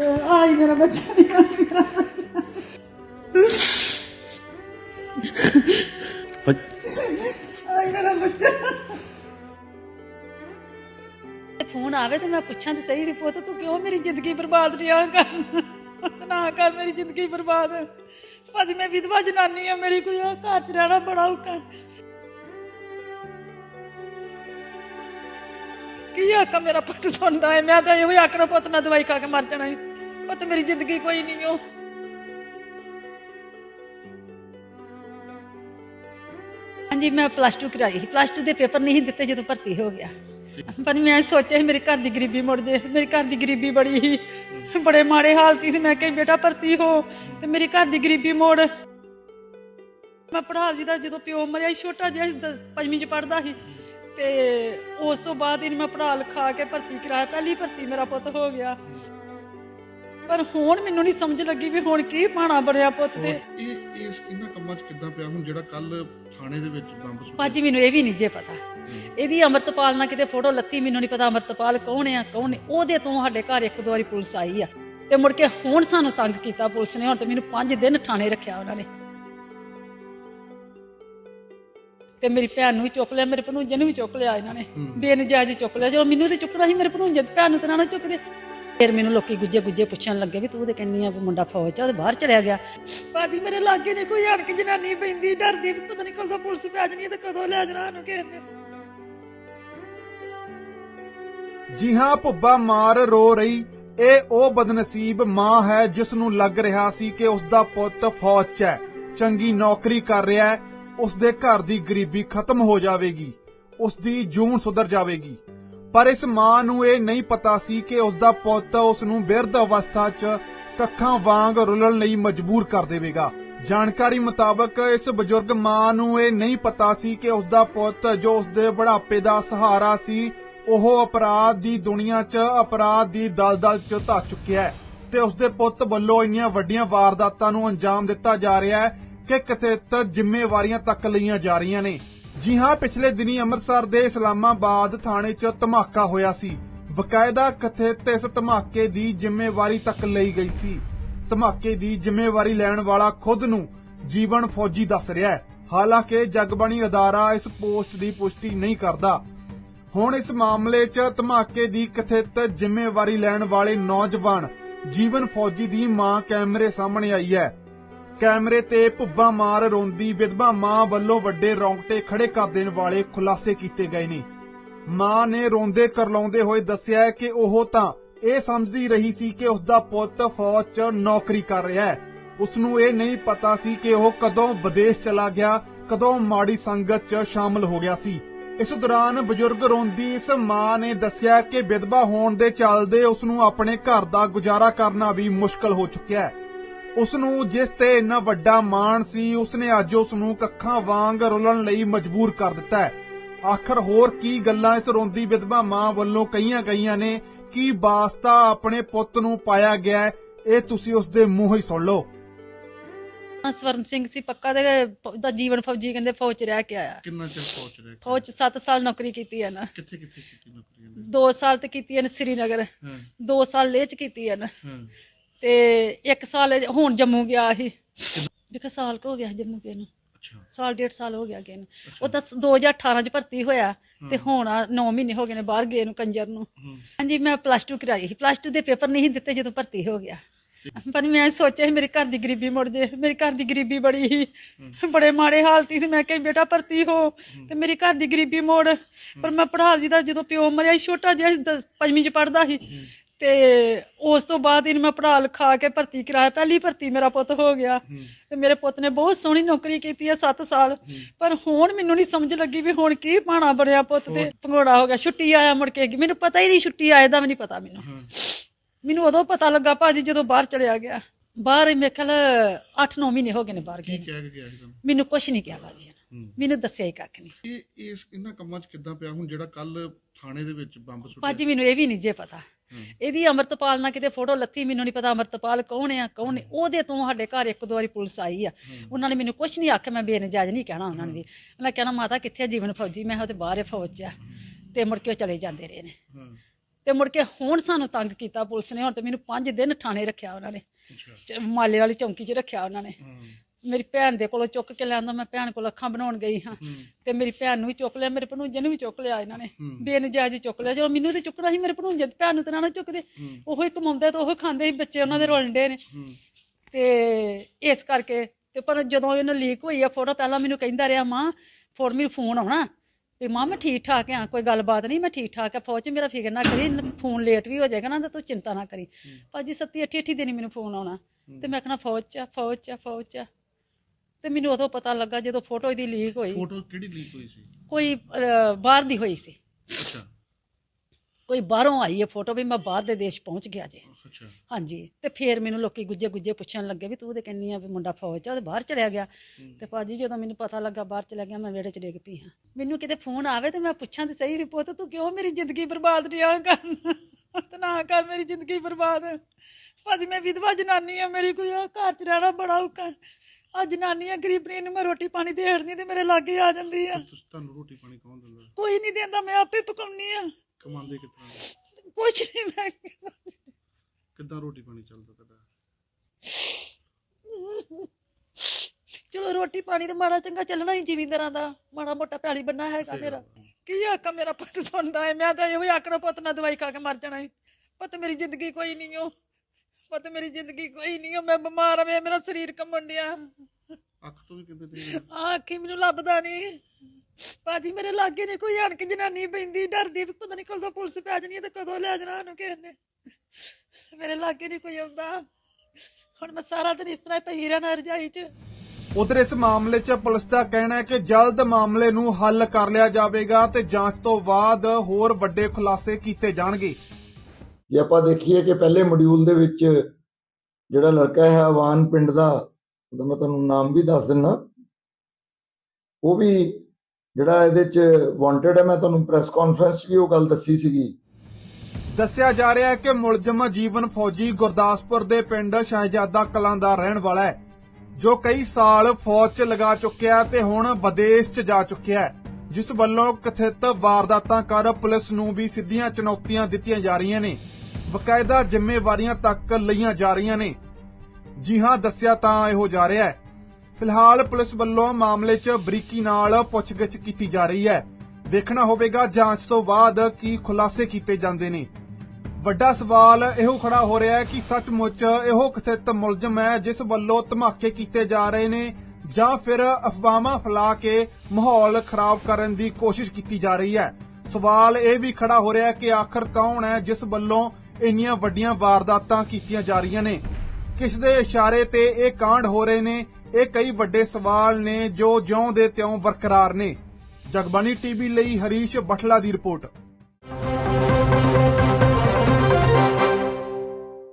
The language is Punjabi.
ਆਈ ਮੇਰਾ ਬੱਚਾ ਨਹੀਂ ਆਈ ਮੇਰਾ ਬੱਚਾ। ਆਈ ਮੇਰਾ ਬੱਚਾ। ਫੋਨ ਆਵੇ ਤੇ ਮੈਂ ਪੁੱਛਾਂ ਤੇ ਸਹੀ ਵੀ ਪੁੱਤ, ਤੂੰ ਕਿਉਂ ਮੇਰੀ ਜ਼ਿੰਦਗੀ ਬਰਬਾਦ ਰਿਹਾ ਕਰ? ਪੁੱਤ ਨਾ ਕਰ ਮੇਰੀ ਜ਼ਿੰਦਗੀ ਬਰਬਾਦ। ਭਾਜੀ, ਮੈਂ ਵਿਧਵਾ ਜਨਾਨੀ ਆ, ਮੇਰੀ ਕੋਈ ਘਰ ਚ ਰਹਿਣਾ ਬੜਾ ਔਖਾ। ਕੀ ਆਕਾ ਮੇਰਾ ਪੁੱਤ ਸੁਣਦਾ ਹੈ ਮੈਂ ਤਾਂ ਇਹੋ ਹੀ ਆਖਣਾ, ਪੁੱਤ ਮੈਂ ਦਵਾਈ ਖਾ ਕੇ ਮਰ ਜਾਣਾ ਹੈ ਪੁੱਤ ਮੇਰੀ ਜ਼ਿੰਦਗੀ ਕੋਈ ਨਹੀਂ ਓ। ਹਾਂਜੀ ਮੈਂ ਪਲੱਸ 2 ਕਰਾਈ ਸੀ। ਪਲੱਸ 2 ਦੇ ਪੇਪਰ ਨਹੀਂ ਦਿੱਤੇ ਜਦੋਂ ਭਰਤੀ ਹੋ ਗਿਆ। ਪਰ ਮੈਂ ਸੋਚਿਆ ਸੀ ਮੇਰੇ ਘਰ ਦੀ ਗਰੀਬੀ ਮੁੜ ਜੇ। ਮੇਰੀ ਘਰ ਦੀ ਗਰੀਬੀ ਬੜੀ ਸੀ ਬੜੇ ਮਾੜੇ ਹਾਲਤੀ ਸੀ। ਮੈਂ ਕਿਹਾ ਬੇਟਾ ਭਰਤੀ ਹੋ। ਤੇ ਮੇਰੀ ਘਰ ਦੀ ਗਰੀਬੀ ਮੋੜ। ਮੈਂ ਪੜ੍ਹਾ ਜੀ ਦਾ ਜਦੋਂ ਪਿਓ ਮਰਿਆ ਸੀ ਛੋਟਾ ਜਿਹਾ ਸੀ, ਦਸ- ਪੰਜਵੀਂ ਚ ਪੜਦਾ ਸੀ। ਤੇ ਉਸ ਤੋਂ ਬਾਅਦ ਇਹਨੂੰ ਮੈਂ ਪੜ੍ਹਾ ਲਿਖਾ ਕੇ ਭਰਤੀ ਕਰਾਇਆ। ਪਹਿਲੀ ਭਰਤੀ ਮੇਰਾ ਪੁੱਤ ਹੋ ਗਿਆ। ਪਰ ਹੁਣ ਮੈਨੂੰ ਨਹੀਂ ਸਮਝ ਲੱਗੀ ਵੀ ਹੁਣ ਕੀ ਪਾਣਾ ਬਣਿਆ ਪੁੱਤ ਤੇ। ਇਹ ਇਸ ਇਹਨਾਂ ਕੰਮਾਂ 'ਚ ਕਿੱਦਾਂ ਪਿਆ ਹੁਣ ਜਿਹੜਾ ਕੱਲ ਥਾਣੇ ਦੇ ਵਿੱਚ ਬੰਬ ਸੁੱਟਿਆ ਭਾਜੀ ਮੈਨੂੰ ਇਹ ਵੀ ਨਹੀਂ ਜੇ ਪਤਾ। ਇਹਦੀ ਅਮਰਤਪਾਲ ਨਾਲ ਕਿਤੇ ਫੋਟੋ ਲੱਤੀ ਮੈਨੂੰ ਨਹੀਂ ਪਤਾ ਅਮਰਤਪਾਲ ਕੌਣ ਆ ਕੌਣ ਨਹੀਂ। ਉਹਦੇ ਤੋਂ ਸਾਡੇ ਘਰ ਇੱਕ ਦੋ ਵਾਰੀ ਪੁਲਿਸ ਆਈ ਆ। ਤੇ ਮੁੜ ਕੇ ਹੁਣ ਸਾਨੂੰ ਤੰਗ ਕੀਤਾ ਪੁਲਿਸ ਨੇ ਹੁਣ ਤੇ ਮੈਨੂੰ 5 ਦਿਨ ਥਾਣੇ ਰੱਖਿਆ ਉਹਨਾਂ ਨੇ। ਤੇ ਮੇਰੀ ਭੈਣ ਨੂੰ ਵੀ ਚੁੱਕ ਲਿਆ ਮੇਰੇ ਭਣੂਜੇ ਨੂੰ ਵੀ ਚੁੱਕ ਲਿਆ ਇਹਨਾਂ ਨੇ। ਬੇਨਜਾਇਜ਼ ਚੁੱਕ ਲਿਆ। ਜਦੋਂ ਮੈਨੂੰ ਤੇ ਚੁੱਕਣਾ ਸੀ ਮੇਰੇ ਭਣੂਜੇ ਤੇ ਭੈਣ ਨੂੰ ਤੇ ਨਾ ਚੁੱਕਦੇ। ਫਿਰ ਮੈਨੂੰ ਲੋਕੀ ਗੁੱਜੇ ਗੁੱਜੇ ਪੁੱਛਣ ਲੱਗੇ ਵੀ ਤੂੰ ਤੇ ਕਹਿੰਦੀ ਆ ਵੀ ਮੁੰਡਾ ਫੌਜ ਚ ਆ, ਉਹਦੇ ਬਾਹਰ ਚਲਿਆ ਗਿਆ। ਬਾਜੀ ਮੇਰੇ ਲਾਗੇ ਨੇ ਕੋਈ ਆਣ ਕੇ ਜਨਾਨੀ ਪੈਂਦੀ ਡਰਦੀ ਵੀ ਪਤਾ ਨਹੀਂ ਕਦੋਂ ਪੁਲਿਸ ਪੈ ਜਾਣੀ ਹੈ ਤੇ ਕਦੋਂ ਲੈ ਜਾਣਾ ਉਹਨੂੰ ਕਿਸੇ ਨੇ। ਜੀ ਹਾਂ ਭੁੱਬਾ ਮਾਰ ਰੋ ਰਹੀ। ਇਹ ਉਹ ਬਦਨਸੀਬ ਮਾਂ ਹੈ ਜਿਸ ਨੂੰ ਲੱਗ ਰਿਹਾ ਸੀ ਕਿ ਉਸ ਦਾ ਪੁੱਤ ਫੌਜ 'ਚ ਹੈ। ਚੰਗੀ ਨੌਕਰੀ ਕਰ ਰਿਹਾ ਹੈ ਉਸ ਦੇ ਘਰ ਦੀ ਗਰੀਬੀ ਖਤਮ ਹੋ ਜਾਵੇਗੀ। ਉਸ ਦੀ ਜੂਨ ਸੁਧਰ ਜਾਵੇਗੀ। ਪਰ ਇਸ ਮਾਂ ਨੂੰ ਇਹ ਨਹੀਂ ਪਤਾ ਸੀ ਕਿ ਉਸ ਦਾ ਪੁੱਤ ਉਸ ਨੂੰ ਬਿਰਧ ਅਵਸਥਾ 'ਚ ਕੱਖਾਂ ਵਾਂਗ ਰੁਲਣ ਲਈ ਮਜਬੂਰ ਕਰ ਦੇਵੇਗਾ। ਜਾਣਕਾਰੀ ਮੁਤਾਬਕ ਇਸ ਬਜ਼ੁਰਗ ਮਾਂ ਨੂੰ ਇਹ ਨਹੀਂ ਪਤਾ ਸੀ ਕਿ ਉਸ ਦਾ ਪੁੱਤ ਜੋ ਉਸ ਦੇ ਬੁਢਾਪੇ ਦਾ ਸਹਾਰਾ ਸੀ, ਉਹ ਅਪਰਾਧ ਦੀ ਦੁਨੀਆ 'ਚ ਅਪਰਾਧ ਦੀ ਦਲਦਲ 'ਚ ਧੱਸ ਚੁੱਕਿਆ ਹੈ ਤੇ ਉਸ ਦੇ ਪੁੱਤ ਵੱਲੋਂ ਇੰਨੀਆਂ ਵੱਡੀਆਂ ਵਾਰਦਾਤਾਂ ਨੂੰ ਅੰਜਾਮ ਦਿੱਤਾ ਜਾ ਰਿਹਾ ਹੈ ਕਿ ਕਥਿਤ ਜ਼ਿੰਮੇਵਾਰੀਆਂ ਤੱਕ ਲਈਆਂ ਜਾ ਰਹੀਆਂ ਨੇ। ਜੀ ਹਾਂ, ਪਿਛਲੇ ਦਿਨੀ ਅੰਮ੍ਰਿਤਸਰ ਦੇ ਇਸਲਾਮਾਬਾਦ ਥਾਣੇ 'ਚ ਧਮਾਕਾ ਹੋਇਆ ਸੀ। ਵਕਾਇਦਾ ਕਥਿਤ ਇਸ ਧਮਾਕੇ ਦੀ ਜ਼ਿੰਮੇਵਾਰੀ ਤੱਕ ਲਈ ਗਈ ਸੀ। ਧਮਾਕੇ ਦੀ ਜ਼ਿੰਮੇਵਾਰੀ ਲੈਣ ਵਾਲਾ ਖੁਦ ਨੂੰ ਜੀਵਨ ਫੌਜੀ ਦੱਸ ਰਿਹਾ ਹੈ। ਹਾਲਾਂਕਿ ਜਗਬਾਣੀ ਅਦਾਰਾ ਇਸ ਪੋਸਟ ਦੀ ਪੁਸ਼ਟੀ ਨਹੀਂ ਕਰਦਾ। ਹੁਣ ਇਸ ਮਾਮਲੇ 'ਚ ਧਮਾਕੇ ਦੀ ਕਥਿਤ ਜ਼ਿੰਮੇਵਾਰੀ ਲੈਣ ਵਾਲੇ ਨੌਜਵਾਨ ਜੀਵਨ ਫੌਜੀ ਦੀ ਮਾਂ ਕੈਮਰੇ ਸਾਹਮਣੇ ਆਈ ਹੈ। ਕੈਮਰੇ ਤੇ ਭੁੱਬਾ ਮਾਰ ਰੋਂਦੀ ਵਿਧਵਾ ਮਾਂ ਵੱਲੋਂ ਵੱਡੇ ਰੌਂਗਟੇ ਖੜੇ ਕਰ ਦੇਣ ਵਾਲੇ ਖੁਲਾਸੇ ਕੀਤੇ ਗਏ ਨੇ। ਮਾਂ ਨੇ ਰੋਂਦੇ ਕਰਲਾਉਂਦੇ ਹੋਏ ਦੱਸਿਆ ਕਿ ਉਹ ਤਾਂ ਇਹ ਸਮਝਦੀ ਰਹੀ ਸੀ ਕਿ ਉਸ ਦਾ ਪੁੱਤ ਫੌਜ 'ਚ ਨੌਕਰੀ ਕਰ ਰਿਹਾ ਹੈ। ਉਸ ਨੂੰ ਇਹ ਨਹੀਂ ਪਤਾ ਸੀ ਕਿ ਉਹ ਕਦੋਂ ਵਿਦੇਸ਼ ਚਲਾ ਗਿਆ, ਕਦੋਂ ਮਾੜੀ ਸੰਗਤ 'ਚ ਸ਼ਾਮਲ ਹੋ ਗਿਆ ਸੀ। ਇਸ ਦੌਰਾਨ ਬਜ਼ੁਰਗ ਰੋਂਦੀ ਇਸ ਮਾਂ ਨੇ ਦੱਸਿਆ ਕਿ ਵਿਧਵਾ ਹੋਣ ਦੇ ਚੱਲਦੇ ਉਸ ਨੂੰ ਆਪਣੇ ਘਰ ਦਾ ਗੁਜ਼ਾਰਾ ਕਰਨਾ ਵੀ ਮੁਸ਼ਕਲ ਹੋ ਚੁੱਕਿਆ ਹੈ। ਉਸ ਨੂੰ ਜਿਸ ਤੇ ਇੰਨਾ ਵੱਡਾ ਮਾਣ ਸੀ ਉਸ ਨੇ ਅੱਜ ਉਸ ਨੂੰ ਕੱਖਾਂ ਵਾਂਗ ਰੁਲਣ ਲਈ ਮਜਬੂਰ ਕਰ ਦਿੱਤਾ ਹੈ। ਆਖਰ ਹੋਰ ਕੀ ਗੱਲਾਂ ਇਸ ਰੋਂਦੀ ਵਿਧਵਾ ਮਾਂ ਵੱਲੋਂ ਕਹੀਆਂ ਗਈਆਂ ਨੇ? ਕੀ ਵਾਸਤਾ ਆਪਣੇ ਪੁੱਤ ਨੂੰ ਪਾਇਆ ਗਿਆ ਇਹ ਤੁਸੀਂ ਉਸ ਦੇ ਮੂੰਹ ਹੀ ਸੁਣ ਲਓ। ਸਵਰਨ ਸਿੰਘ ਸੀ ਪੱਕਾ ਦੇ ਦਾ ਜੀਵਨ ਫੌਜੀ ਕਹਿੰਦੇ ਫੌਜ ਚ ਰਹਿ ਕੇ ਆਇਆ। ਕਿੰਨਾ ਚਿਰ ਪਹੁੰਚ ਰਿਹਾ ਫੌਜ ਚ 7 ਸਾਲ ਨੌਕਰੀ ਕੀਤੀ ਹੈ ਨਾ। ਕਿੱਥੇ ਕਿੱਥੇ ਕੀਤੀ ਨੌਕਰੀ ਇਹਨੇ 2 ਸਾਲ ਤੇ ਕੀਤੀ ਹੈ ਸ੍ਰੀਨਗਰ। ਹਾਂ। 2 ਸਾਲ ਲੇਹ ਚ ਕੀਤੀ ਹੈ ਨਾ। ਹਾਂ। ਤੇ 1 ਸਾਲ ਹੁਣ ਜੰਮੂ ਗਿਆ ਸੀ ਦੇਖੋ ਸਾਲ ਕੁ ਹੋ ਗਿਆ ਜੰਮੂ ਗਏ ਨੂੰ। ਸਾਲ ਡੇਢ ਸਾਲ ਹੋ ਗਿਆ ਗਏ ਨੂੰ। ਉਹ ਤਾਂ 2018 ਚ ਭਰਤੀ ਹੋਇਆ ਤੇ ਹੁਣ 9 ਮਹੀਨੇ ਹੋ ਗਏ ਨੇ ਬਾਹਰ ਗਏ ਨੂੰ ਕੰਜਰ ਨੂੰ। ਹਾਂਜੀ ਮੈਂ ਪਲੱਸ 2 ਕਰਾਈ ਸੀ। ਪਲੱਸ 2 ਦੇ ਪੇਪਰ ਨਹੀਂ ਦਿੱਤੇ ਜਦੋਂ ਭਰਤੀ ਹੋ ਗਿਆ। ਪਰ ਮੈਂ ਸੋਚਿਆ ਸੀ ਮੇਰੇ ਘਰ ਦੀ ਗਰੀਬੀ ਮੁੜ ਜੇ। ਮੇਰੀ ਘਰ ਦੀ ਗਰੀਬੀ ਬੜੀ ਸੀ। ਬੜੇ ਮਾੜੇ ਹਾਲਤੀ ਸੀ ਮੈਂ ਕਿਹਾ ਬੇਟਾ ਭਰਤੀ ਹੋ। ਤੇ ਮੇਰੀ ਘਰ ਦੀ ਗਰੀਬੀ ਮੋੜ। ਪਰ ਮੈਂ ਪੜ੍ਹਾ ਜੀ ਦਾ ਜਦੋਂ ਪਿਓ ਮਰਿਆ ਛੋਟਾ ਜਿਹਾ ਪੰਜਵੀਂ ਚ ਪੜਦਾ ਸੀ। ਤੇ ਉਸ ਤੋਂ ਬਾਅਦ ਇਹਨੂੰ ਮੈਂ ਪੜ੍ਹਾ ਲਿਖਾ ਕੇ ਭਰਤੀ ਕਰਾਇਆ। ਪਹਿਲੀ ਭਰਤੀ ਮੇਰਾ ਪੁੱਤ ਹੋ ਗਿਆ। ਤੇ ਮੇਰੇ ਪੁੱਤ ਨੇ ਬਹੁਤ ਸੋਹਣੀ ਨੌਕਰੀ ਕੀਤੀ ਹੈ 7 ਸਾਲ। ਪਰ ਹੁਣ ਮੈਨੂੰ ਨਹੀਂ ਸਮਝ ਲੱਗੀ ਵੀ ਹੁਣ ਕੀ ਪਾਣਾ ਬਣਿਆ ਪੁੱਤ ਤੇ ਭੰਗੋੜਾ ਹੋ ਗਿਆ ਛੁੱਟੀ ਆਇਆ ਮੁੜ ਕੇ। ਮੈਨੂੰ ਪਤਾ ਹੀ ਨਹੀਂ ਛੁੱਟੀ ਆਏ ਦਾ ਵੀ ਨਹੀਂ ਪਤਾ ਮੈਨੂੰ। ਮੈਨੂੰ ਉਦੋਂ ਪਤਾ ਲੱਗਾ ਭਾਜੀ ਜਦੋਂ ਬਾਹਰ ਚਲਿਆ ਗਿਆ। ਬਾਹਰ ਹੀ ਮੇਰੇ ਖਿਆਲ 8-9 ਮਹੀਨੇ ਹੋ ਗਏ ਨੇ ਬਾਹਰ ਕੀ ਗਏ ਕਹਿ ਗਿਆ ਮੈਨੂੰ ਕੁਝ ਨਹੀਂ ਕਿਹਾ ਭਾਜੀ। ਮੈਨੂੰ ਦੱਸਿਆ ਹੀ ਕੱਖ ਨਹੀਂ ਇਹ ਇਸ ਇਹਨਾਂ ਕੰਮਾਂ 'ਚ ਕਿੱਦਾਂ ਪਿਆ? ਹੁਣ ਜਿਹੜਾ ਕੱਲ ਥਾਣੇ ਦੇ ਵਿੱਚ ਬੰਬ ਸੁੱਟਿਆ। ਭਾਜੀ ਮੈਨੂੰ ਇਹ ਵੀ ਨਹੀਂ ਜੇ ਪਤਾ। ਇਹਦੀ ਅਮਰਤਪਾਲ ਨਾਲ ਕਿਤੇ ਫੋਟੋ ਲੱਤੀ ਮੈਨੂੰ ਨਹੀਂ ਪਤਾ ਅਮਰਤਪਾਲ ਕੌਣ ਆ ਕੌਣ ਨਹੀਂ ਉਹਦੇ ਤੋਂ ਸਾਡੇ ਘਰ ਇੱਕ ਦੋ ਵਾਰੀ ਪੁਲਿਸ ਆਈ ਆ। ਉਹਨਾਂ ਨੇ ਮੈਨੂੰ ਕੁਝ ਨਹੀਂ ਆਖਿਆ ਮੈਂ ਬੇਨਜਾਇਜ਼ ਨਹੀਂ ਕਹਿਣਾ ਉਹਨਾਂ ਨੇ ਵੀ। ਉਹਨਾਂ ਕਹਿਣਾ ਮਾਤਾ ਕਿੱਥੇ ਆ ਜੀਵਨ ਫੌਜੀ? ਮੈਂ ਕਿਹਾ ਉਹ ਤੇ ਬਾਹਰ ਹੈ ਫੌਜ 'ਚ ਆ ਤੇ ਮੁੜ ਕੇ ਉਹ ਚਲੇ ਜਾਂਦੇ ਰਹੇ ਨੇ। ਤੇ ਮੁੜ ਕੇ ਹੁਣ ਸਾਨੂੰ ਤੰਗ ਕੀਤਾ ਪੁਲਿਸ ਨੇ। ਹੁਣ ਤੇ ਮੈਨੂੰ 5 ਦਿਨ ਥਾਣੇ ਰੱਖਿਆ ਉਹਨਾਂ ਨੇ। ਮਾਲੇ ਵਾਲੀ ਚੌਂਕੀ 'ਚ ਰੱਖਿਆ ਉਹਨਾਂ ਨੇ। ਮੇਰੀ ਭੈਣ ਦੇ ਕੋਲੋਂ ਚੁੱਕ ਕੇ ਲਿਆਂਦਾ ਮੈਂ ਭੈਣ ਕੋਲ ਅੱਖਾਂ ਬਣਾਉਣ ਗਈ ਹਾਂ। ਤੇ ਮੇਰੀ ਭੈਣ ਨੂੰ ਵੀ ਚੁੱਕ ਲਿਆ ਮੇਰੇ ਭਣੂਜੇ ਨੂੰ ਵੀ ਚੁੱਕ ਲਿਆ ਇਹਨਾਂ ਨੇ। ਬੇਨਜਾਇਜ਼ ਚੁੱਕ ਲਿਆ। ਚਲੋ ਮੈਨੂੰ ਤੇ ਚੁੱਕਣਾ ਸੀ ਮੇਰੇ ਭਣੂਜੇ ਤੇ ਭੈਣ ਨੂੰ ਤੇ ਨਾ ਚੁੱਕਦੇ। ਉਹੋ ਹੀ ਕਮਾਉਂਦੇ ਤੇ ਉਹੋ ਖਾਂਦੇ ਸੀ ਬੱਚੇ ਉਹਨਾਂ ਦੇ ਰੋਲਦੇ ਨੇ। ਤੇ ਇਸ ਕਰਕੇ ਤੇ ਪਰ ਜਦੋਂ ਇਹਨੂੰ ਲੀਕ ਹੋਈ ਆ ਫੋਟੋ ਪਹਿਲਾਂ ਮੈਨੂੰ ਕਹਿੰਦਾ ਰਿਹਾ ਮਾਂ ਫੋਨ ਮੈਨੂੰ ਫੋਨ ਆਉਣਾ। ਵੀ ਮਾਂ ਮੈਂ ਠੀਕ ਠਾਕ ਆ ਕੋਈ ਗੱਲਬਾਤ ਨਹੀਂ ਮੈਂ ਠੀਕ ਠਾਕ ਆ ਫੌਜ 'ਚ ਮੇਰਾ ਫਿਕਰ ਨਾ ਕਰੀ ਫੋਨ ਲੇਟ ਵੀ ਹੋ ਜਾਏਗਾ ਨਾ ਤਾਂ ਤੂੰ ਚਿੰਤਾ ਨਾ ਕਰੀ। ਭਾਜੀ ਸੱਤੀ ਅੱਠੀ ਅੱਠੀ ਦਿਨ ਮੈਨੂੰ ਫੋਨ ਆਉਣਾ। ਤੇ ਮੈਂ ਕਹਣਾ ਫੌਜ 'ਚ ਫੌਜ 'ਚ ਫੌਜ 'ਚ। ਤੇ ਮੈਨੂੰ ਉਦੋਂ ਪਤਾ ਲੱਗਾ ਜਦੋਂ ਫੋਟੋ ਇਹਦੀ ਲੀਕ ਹੋਈ। ਫੋਟੋ ਕਿਹੜੀ ਲੀਕ ਹੋਈ ਸੀ? ਕੋਈ ਅਹ, ਬਾਹਰ ਦੀ ਹੋਈ ਸੀ। ਅੱਛਾ। ਕੋਈ ਬਾਹਰੋਂ ਆਈ ਹੈ ਫੋਟੋ ਵੀ ਮੈਂ ਬਾਹਰ ਦੇ ਦੇਸ਼ ਪਹੁੰਚ ਗਿਆ ਜੇ। ਅੱਛਾ। ਹਾਂਜੀ ਤੇ ਫੇਰ ਮੈਨੂੰ ਲੋਕੀ ਗੁੱਜੇ ਗੁੱਜੇ ਪੁੱਛਣ ਲੱਗੇ ਵੀ ਤੂੰ ਤੇ ਕਹਿੰਨੀ ਆ ਵੀ ਮੁੰਡਾ ਫੌਜ ਚ ਆ, ਉਹਦੇ ਬਾਹਰ ਚਲਿਆ ਗਿਆ। ਤੇ ਭਾਜੀ ਜਦੋਂ ਮੈਨੂੰ ਪਤਾ ਲੱਗਾ ਬਾਹਰ ਚਲਿਆ ਗਿਆ ਮੈਂ ਵਿਹੜੇ ਚ ਡਿੱਗ ਪਈ ਹਾਂ। ਮੈਨੂੰ ਕਿਤੇ ਫੋਨ ਆਵੇ ਤੇ ਮੈਂ ਪੁੱਛਾਂ ਤੇ ਸਹੀ ਵੀ ਪੁੱਤ ਤੂੰ ਕਿਉਂ ਮੇਰੀ ਜ਼ਿੰਦਗੀ ਬਰਬਾਦ ਰਿਹਾ ਕਰਨ ਤੇ ਨਾ ਕਰ ਮੇਰੀ ਜ਼ਿੰਦਗੀ ਬਰਬਾਦ। ਭਾਜੀ ਮੈਂ ਵਿਧਵਾ ਜਨਾਨੀ ਆ ਮੇਰੀ ਕੋਈ ਆ ਘਰ ਚ ਰਹਿਣਾ ਬੜਾ ਔਖਾ। ਆ ਜਨਾਨੀ ਆ ਗਰੀਬਣੀ ਨੂੰ ਮੈਂ ਰੋਟੀ ਪਾਣੀ ਦੇ ਹੜਨੀ ਤੇ ਮੇਰੇ ਲਾਗੇ ਆ ਜਾਂਦੀ ਆ। ਤੁਸੀਂ ਤੁਹਾਨੂੰ ਰੋਟੀ ਪਾਣੀ ਕੌਣ ਦਿੰਦਾ? ਕੋਈ ਨਹੀਂ ਦਿੰਦਾ ਮੈਂ ਆਪੇ ਪਕਾਉਣੀ ਆ। ਕਮਾਉਂਦੇ ਕਿੱਦਾਂ? ਕੁਛ ਨਹੀਂ ਮੈਂ ਕਿੱਦਾਂ ਰੋਟੀ ਪਾਣੀ ਚੱਲਦਾ ਤੁਹਾਡਾ? ਚਲੋ ਰੋਟੀ ਪਾਣੀ ਤੇ ਮਾੜਾ ਚੰਗਾ ਚੱਲਣਾ ਹੀ ਜ਼ਿਮੀਂਦਾਰਾਂ ਦਾ। ਮਾੜਾ ਮੋਟਾ ਪਿਆਲੀ ਬੰਨਾ ਹੈਗਾ ਮੇਰਾ। ਕੀ ਆਖਾਂ ਮੇਰਾ ਪੁੱਤ ਸੁਣਦਾ ਹੈ। ਮੈਂ ਤਾਂ ਇਹੋ ਹੀ ਆਖਣਾ ਪੁੱਤ ਨਾ ਦਵਾਈ ਖਾ ਕੇ ਮਰ ਜਾਣਾ ਹੈ ਪੁੱਤ ਮੇਰੀ ਜ਼ਿੰਦਗੀ ਕੋਈ ਨਹੀਂ ਓ। ਪੁੱਤ ਮੇਰੀ ਜ਼ਿੰਦਗੀ ਕੋਈ ਨਹੀਂ ਓ ਮੈਂ ਬਿਮਾਰ ਆ ਮੇਰਾ ਸਰੀਰ ਕੰਬਣ ਡਿਆ। ਅੱਖ ਤੋਂ ਵੀ ਕਿਤੇ ਤੇ ਆਹ ਅੱਖੀ ਮੈਨੂੰ ਲੱਭਦਾ ਨਹੀਂ ਬਾਜੀ ਮੇਰੇ ਲਾਗੇ ਨੇ ਕੋਈ ਆਣ ਕੇ ਜਨਾਨੀ ਪੈਂਦੀ ਡਰਦੀ ਵੀ ਪਤਾ ਨਹੀਂ ਕਦੋਂ ਪੁਲਿਸ ਪੈ ਜਾਣੀ ਹੈ ਤੇ ਕਦੋਂ ਲੈ ਜਾਣਾ ਉਹਨੂੰ ਕਿਸੇ ਨੇ। ਮੇਰੇ ਲਾਗੇ ਨਹੀਂ ਕੋਈ ਆਉਂਦਾ। ਹੁਣ ਮੈਂ ਸਾਰਾ ਦਿਨ ਇਸ ਤਰ੍ਹਾਂ ਹੀ ਪਈ ਰਹਿਣਾ ਰਜਾਈ 'ਚ। ਉਧਰ ਇਸ ਮਾਮਲੇ 'ਚ ਪੁਲਿਸ ਦਾ ਕਹਿਣਾ ਹੈ ਕਿ ਜਲਦ ਮਾਮਲੇ ਨੂੰ ਹੱਲ ਕਰ ਲਿਆ ਜਾਵੇਗਾ ਤੇ ਜਾਂਚ ਤੋਂ ਬਾਅਦ ਹੋਰ ਵੱਡੇ ਖੁਲਾਸੇ ਕੀਤੇ ਜਾਣਗੇ। ਜੇ ਆਪਾਂ ਦੇਖੀਏ ਕਿ ਪਹਿਲੇ ਮੋਡਿਊਲ ਦੇ ਵਿੱਚ ਜਿਹੜਾ ਲੜਕਾ ਹੈ, ਆਵਾਨ ਪਿੰਡ ਦਾ, ਉਹਦਾ ਮੈਂ ਤੁਹਾਨੂੰ ਨਾਮ ਵੀ ਦੱਸ ਦਿੰਨਾ। ਉਹ ਵੀ ਜਿਹੜਾ ਇਹਦੇ ਚ ਵਾਂਟਡ ਹੈ, ਮੈਂ ਤੁਹਾਨੂੰ ਪ੍ਰੈਸ ਕਾਨਫਰੰਸ ਵੀ ਉਹ ਗੱਲ ਦੱਸੀ ਸੀਗੀ। ਦੱਸਿਆ ਜਾ ਰਿਹਾ ਹੈ ਕਿ ਮੁਲਜ਼ਮ ਜੀਵਨ ਫੌਜੀ ਗੁਰਦਾਸਪੁਰ ਦੇ ਪਿੰਡ ਸ਼ਹਿਜ਼ਾਦਾ ਕਲਾਂ ਦਾ ਰਹਿਣ ਵਾਲਾ ਹੈ, ਜੋ ਕਈ ਸਾਲ ਫੌਜ 'ਚ ਲਗਾ ਚੁੱਕਿਆ ਤੇ ਹੁਣ ਵਿਦੇਸ਼ 'ਚ ਜਾ ਚੁੱਕਿਆ ਹੈ। ਜਿਸ ਵੱਲੋਂ ਕਥਿਤ ਵਾਰਦਾਤਾਂ ਕਰ ਪੁਲਿਸ ਨੂੰ ਵੀ ਸਿੱਧੀਆਂ ਚੁਣੌਤੀਆਂ ਦਿੱਤੀਆਂ ਜਾ ਰਹੀਆਂ ਨੇ। ਬਕਾਇਦਾ ਜ਼ਿੰਮੇਵਾਰੀਆਂ ਤੱਕ ਲਈਆਂ ਜਾ ਰਹੀਆਂ ਨੇ। ਜੀ ਹਾਂ, ਦੱਸਿਆ ਤਾਂ ਇਹੋ ਜਾ ਰਿਹਾ ਹੈ। ਫਿਲਹਾਲ ਪੁਲਿਸ ਵੱਲੋਂ ਮਾਮਲੇ 'ਚ ਬਰੀਕੀ ਨਾਲ ਪੁੱਛਗਿੱਛ ਕੀਤੀ ਜਾ ਰਹੀ ਹੈ। ਦੇਖਣਾ ਹੋਵੇਗਾ ਜਾਂਚ ਤੋਂ ਬਾਅਦ ਕੀ ਖੁਲਾਸੇ ਕੀਤੇ ਜਾਂਦੇ ਨੇ। ਵੱਡਾ ਸਵਾਲ ਇਹੋ ਖੜਾ ਹੋ ਰਿਹਾ ਹੈ ਕਿ ਸੱਚਮੁੱਚ ਇਹੋ ਕਥਿਤ ਮੁਲਜ਼ਮ ਹੈ ਜਿਸ ਵੱਲੋਂ ਧਮਾਕੇ ਕੀਤੇ ਜਾ ਰਹੇ ਨੇ ਜਾਂ ਫਿਰ ਅਫਵਾਹਾਂ ਫੈਲਾ ਕੇ ਮਾਹੌਲ ਖਰਾਬ ਕਰਨ ਦੀ ਕੋਸ਼ਿਸ਼ ਕੀਤੀ ਜਾ ਰਹੀ ਹੈ। ਸਵਾਲ ਇਹ ਵੀ ਖੜਾ ਹੋ ਰਿਹਾ ਹੈ ਕਿ ਆਖਰ ਕੌਣ ਹੈ ਜਿਸ ਵੱਲੋਂ ਇੰਨੀਆਂ ਵੱਡੀਆਂ ਵਾਰਦਾਤਾਂ ਕੀਤੀਆਂ ਜਾ ਰਹੀਆਂ ਨੇ। ਕਿਸ ਦੇ ਇਸ਼ਾਰੇ ਤੇ ਇਹ ਕਾਂਡ ਹੋ ਰਹੇ ਨੇ, ਇਹ ਕਈ ਵੱਡੇ ਸਵਾਲ ਨੇ ਜੋ ਜਿਉਂ ਦੇ ਤਿਉਂ ਬਰਕਰਾਰ ਨੇ। ਜਗਬਾਣੀ ਟੀਵੀ ਲਈ ਹਰੀਸ਼ ਬਠਲਾ ਦੀ ਰਿਪੋਰਟ।